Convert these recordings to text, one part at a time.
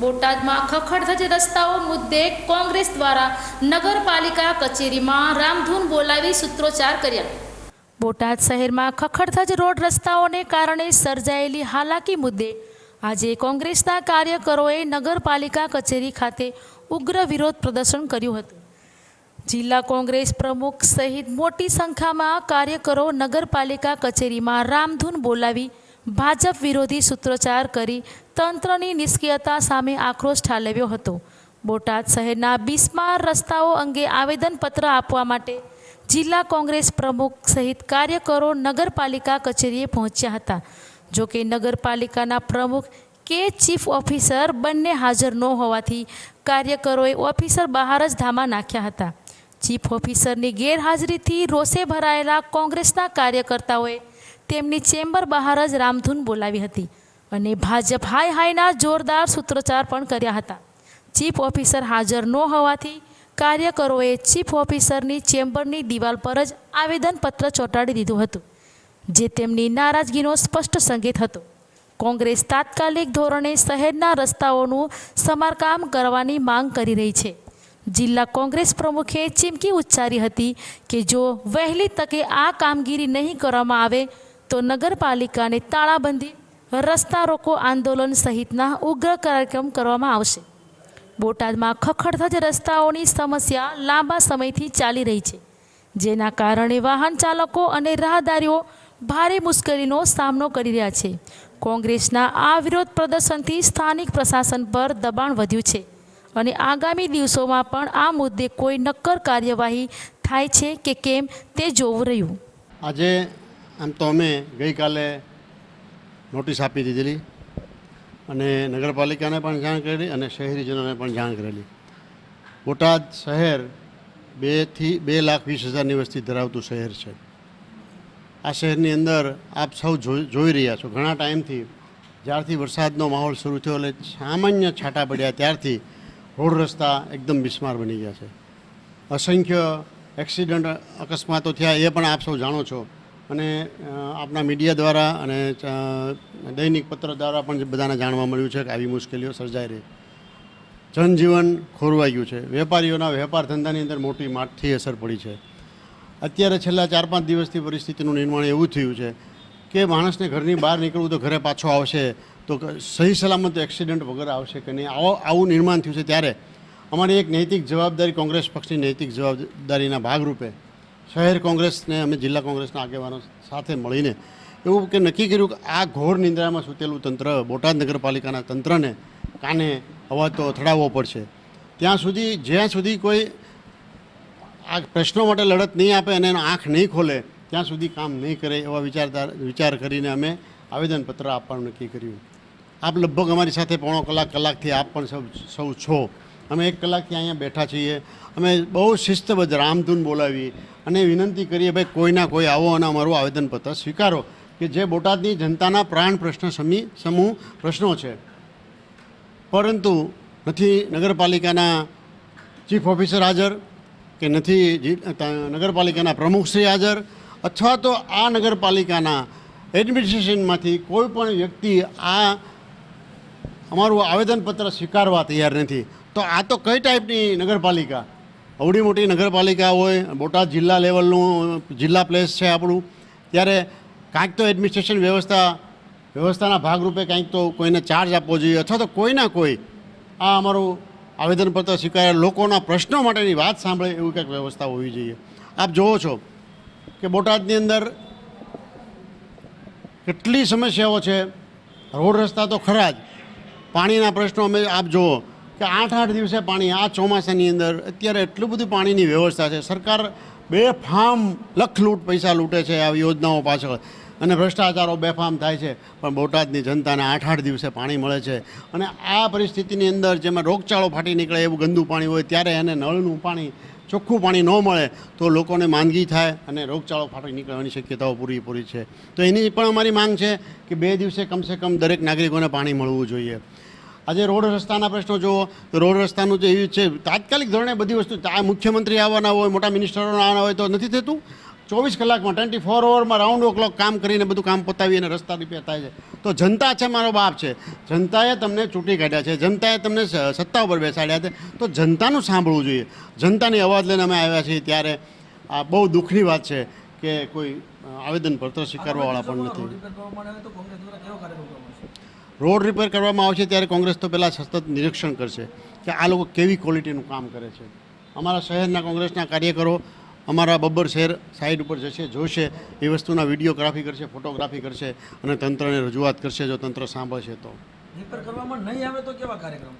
બોટાદમાં ખખડધજ રસ્તાઓ મુદ્દે કોંગ્રેસ દ્વારા નગરપાલિકા કચેરીમાં રામધૂન બોલાવી સૂત્રોચ્ચાર કર્યા. બોટાદ શહેરમાં ખખડધજ રોડ રસ્તાઓને કારણે સર્જાયેલી હાલાકી મુદ્દે આજે કોંગ્રેસના કાર્યકરોએ નગરપાલિકા કચેરી ખાતે ઉગ્ર વિરોધ પ્રદર્શન કર્યું હતું. જિલ્લા કોંગ્રેસ પ્રમુખ સહિત મોટી સંખ્યામાં કાર્યકરો નગરપાલિકા કચેરીમાં રામધૂન બોલાવી ભાજપ વિરોધી સૂત્રોચ્ચાર કરી તંત્રની નિષ્ક્રિયતા સામે આક્રોશ ઠાલવ્યો હતો. બોટાદ શહેરના બિસ્માર રસ્તાઓ અંગે આવેદનપત્ર આપવા માટે જિલ્લા કોંગ્રેસ પ્રમુખ સહિત કાર્યકરો નગરપાલિકા કચેરીએ પહોંચ્યા હતા. જોકે નગરપાલિકાના પ્રમુખ કે ચીફ ઓફિસર બંને હાજર ન હોવાથી કાર્યકરોએ ઓફિસર બહાર જ ધામા નાખ્યા હતા. ચીફ ઓફિસરની ગેરહાજરીથી રોષે ભરાયેલા કોંગ્રેસના કાર્યકર્તાઓએ તેમની ચેમ્બર બહાર જ રામધૂન બોલાવી હતી અને ભાજપ હાય હાયના જોરદાર સૂત્રોચ્ચાર પણ કર્યા હતા. ચીફ ઓફિસર હાજર ન હોવાથી કાર્યકરોએ ચીફ ઓફિસરની ચેમ્બરની દિવાલ પર જ આવેદનપત્ર ચોંટાડી દીધું હતું, જે તેમની નારાજગીનો સ્પષ્ટ સંકેત હતો. કોંગ્રેસ તાત્કાલિક ધોરણે શહેરના રસ્તાઓનું સમારકામ કરવાની માંગ કરી રહી છે. જિલ્લા કોંગ્રેસ પ્રમુખે ચીમકી ઉચ્ચારી હતી કે જો વહેલી તકે આ કામગીરી નહીં કરવામાં આવે તો નગરપાલિકાને તાળાબંધી, રસ્તા રોકો આંદોલન સહિતના ઉગ્ર કાર્યક્રમ કરવામાં આવશે. બોટાદમાં ખખડધજ રસ્તાઓની સમસ્યા લાંબા સમયથી ચાલી રહી છે, જેના કારણે વાહન ચાલકો અને રાહદારીઓ ભારે મુશ્કેલીનો સામનો કરી રહ્યા છે. કોંગ્રેસના આ વિરોધ પ્રદર્શનથી સ્થાનિક પ્રશાસન પર દબાણ વધ્યું છે અને આગામી દિવસોમાં પણ આ મુદ્દે કોઈ નક્કર કાર્યવાહી થાય છે કે કેમ તે જોવું રહ્યું. આજે આમ તો અમે ગઈકાલે નોટિસ આપી દીધેલી અને નગરપાલિકાને પણ જાણ કરેલી અને શહેરીજનોને પણ જાણ કરેલી. બોટાદ શહેર બેથી બે લાખ વીસ હજારની વસ્તી ધરાવતું શહેર છે. આ શહેરની અંદર આપ સૌ જોઈ રહ્યા છો. ઘણા ટાઈમથી જ્યારથી વરસાદનો માહોલ શરૂ થયો એટલે સામાન્ય છાંટા પડ્યા, ત્યારથી રોડ રસ્તા એકદમ બિસ્માર બની ગયા છે. અસંખ્ય એક્સિડન્ટ અકસ્માતો થયા, એ પણ આપ સૌ જાણો છો. અને આપણા મીડિયા દ્વારા અને દૈનિક પત્ર દ્વારા પણ બધાને જાણવા મળ્યું છે કે આવી મુશ્કેલીઓ સર્જાઈ રહી. જનજીવન ખોરવાઈ ગયું છે. વેપારીઓના વેપાર ધંધાની અંદર મોટી માઠથી અસર પડી છે. અત્યારે છેલ્લા ચાર પાંચ દિવસથી પરિસ્થિતિનું નિર્માણ એવું થયું છે કે માણસને ઘરની બહાર નીકળવું તો ઘરે પાછો આવશે તો સહી સલામત એક્સિડન્ટ વગર આવશે કે નહીં? આવો, આવું નિર્માણ થયું છે ત્યારે. અમારી એક નૈતિક જવાબદારી કોંગ્રેસ પક્ષની નૈતિક જવાબદારીના ભાગરૂપે શહેર કોંગ્રેસને અમે જિલ્લા કોંગ્રેસના આગેવાનો સાથે મળીને એવું કે નક્કી કર્યું કે આ ઘોર નિંદ્રામાં સૂતેલું તંત્ર, બોટાદ નગરપાલિકાના તંત્રને કાને અવાજ તો અથડાવવો પડશે? ત્યાં સુધી, જ્યાં સુધી કોઈ આ પ્રશ્નો માટે લડત નહીં આપે અને એનો આંખ નહીં ખોલે, ત્યાં સુધી કામ નહીં કરે એવા વિચારધાર વિચાર કરીને અમે આવેદનપત્ર આપવાનું નક્કી કર્યું. આપ લગભગ અમારી સાથે પોણો કલાક, કલાકથી આપ પણ સૌ સૌ છો. અમે એક કલાકથી અહીંયા બેઠા છીએ. અમે બહુ શિસ્તબદ્ધ રામધૂન બોલાવીએ અને વિનંતી કરીએ, ભાઈ કોઈના કોઈ આવો અને અમારું આવેદનપત્ર સ્વીકારો. કે જે બોટાદની જનતાના પ્રાણ પ્રશ્ન સમી, સમૂહ પ્રશ્નો છે. પરંતુ નથી નગરપાલિકાના ચીફ ઓફિસર હાજર, કે નથી નગરપાલિકાના પ્રમુખશ્રી હાજર, અથવા તો આ નગરપાલિકાના એડમિનિસ્ટ્રેશનમાંથી કોઈ પણ વ્યક્તિ આ અમારું આવેદનપત્ર સ્વીકારવા તૈયાર નથી. તો આ તો કઈ ટાઈપની નગરપાલિકા? અવડી મોટી નગરપાલિકા હોય, બોટાદ જિલ્લા લેવલનું જિલ્લા પ્લેસ છે આપણું. ત્યારે કાંઈક તો એડમિનિસ્ટ્રેશન વ્યવસ્થા, વ્યવસ્થાના ભાગરૂપે કાંઈક તો કોઈને ચાર્જ આપવો જોઈએ, અથવા તો કોઈના કોઈ આ અમારું આવેદનપત્ર સ્વીકારે, લોકોના પ્રશ્નો માટેની વાત સાંભળે એવું કંઈક વ્યવસ્થા હોવી જોઈએ. આપ જુઓ છો કે બોટાદની અંદર કેટલી સમસ્યાઓ છે. રોડ રસ્તા તો ખરા જ. પાણીના પ્રશ્નો અમે, આપ જુઓ કે આઠ આઠ દિવસે પાણી આ ચોમાસાની અંદર અત્યારે એટલું બધું પાણીની વ્યવસ્થા છે. સરકાર બેફામ લખલૂટ લખ લૂંટ પૈસા લૂંટે છે આ યોજનાઓ પાછળ. અને ભ્રષ્ટાચારો બેફામ થાય છે, પણ બોટાદની જનતાને આઠ આઠ દિવસે પાણી મળે છે. અને આ પરિસ્થિતિની અંદર જેમાં રોગચાળો ફાટી નીકળે એવું ગંદુ પાણી હોય, ત્યારે એને નળનું પાણી, ચોખ્ખું પાણી ન મળે, તો લોકોને માંદગી થાય અને રોગચાળો ફાટી નીકળવાની શક્યતાઓ પૂરેપૂરી છે. તો એની પણ અમારી માંગ છે કે બે દિવસે કમસે કમ દરેક નાગરિકોને પાણી મળવું જોઈએ. આજે રોડ રસ્તાના પ્રશ્નો જુઓ રોડ રસ્તાનું જે એવી છે, તાત્કાલિક ધોરણે બધી વસ્તુ મુખ્યમંત્રી આવવાના હોય, મોટા મિનિસ્ટરો આવવાના હોય તો નથી થતું. ચોવીસ કલાકમાં ટ્વેન્ટી ફોર અવરમાં રાઉન્ડ ઓ ક્લોક કામ કરીને બધું કામ પતાવી અને રસ્તા રિપેર થાય છે. તો જનતા છે, મારો બાપ છે. જનતાએ તમને ચૂંટી કાઢ્યા છે. જનતાએ તમને સત્તા ઉપર બેસાડ્યા છે. તો જનતાનું સાંભળવું જોઈએ. જનતાની અવાજ લઈને અમે આવ્યા છીએ ત્યારે, આ બહુ દુઃખની વાત છે કે કોઈ આવેદનપત્ર સ્વીકારવાવાળા પણ નથી. રોડ રિપેર કરવામાં આવશે ત્યારે કોંગ્રેસ તો પહેલાં સતત નિરીક્ષણ કરશે કે આ લોકો કેવી ક્વોલિટીનું કામ કરે છે. અમારા શહેરના કોંગ્રેસના કાર્યકરો અમારા બબ્બર શહેર સાઈડ ઉપર જશે, જોશે, એ વસ્તુના વિડીયોગ્રાફી કરશે, ફોટોગ્રાફી કરશે અને તંત્રને રજૂઆત કરશે જો તંત્ર સાંભળશે તો. રિપેર કરવામાં નહીં આવે તો કેવા કાર્યક્રમ?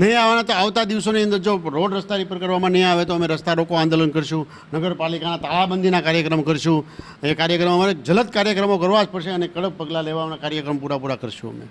નહીં આવવાના તો આવતા દિવસોની અંદર જો રોડ રસ્તા રિપેર કરવામાં નહીં આવે તો અમે રસ્તા રોકો, આંદોલન કરશું, નગરપાલિકાના તાળાબંધીના કાર્યક્રમ કરશું. એ કાર્યક્રમ અમારે જલદ કાર્યક્રમો કરવા જ પડશે અને કડક પગલાં લેવાના કાર્યક્રમ પૂરા પૂરા કરશું અમે.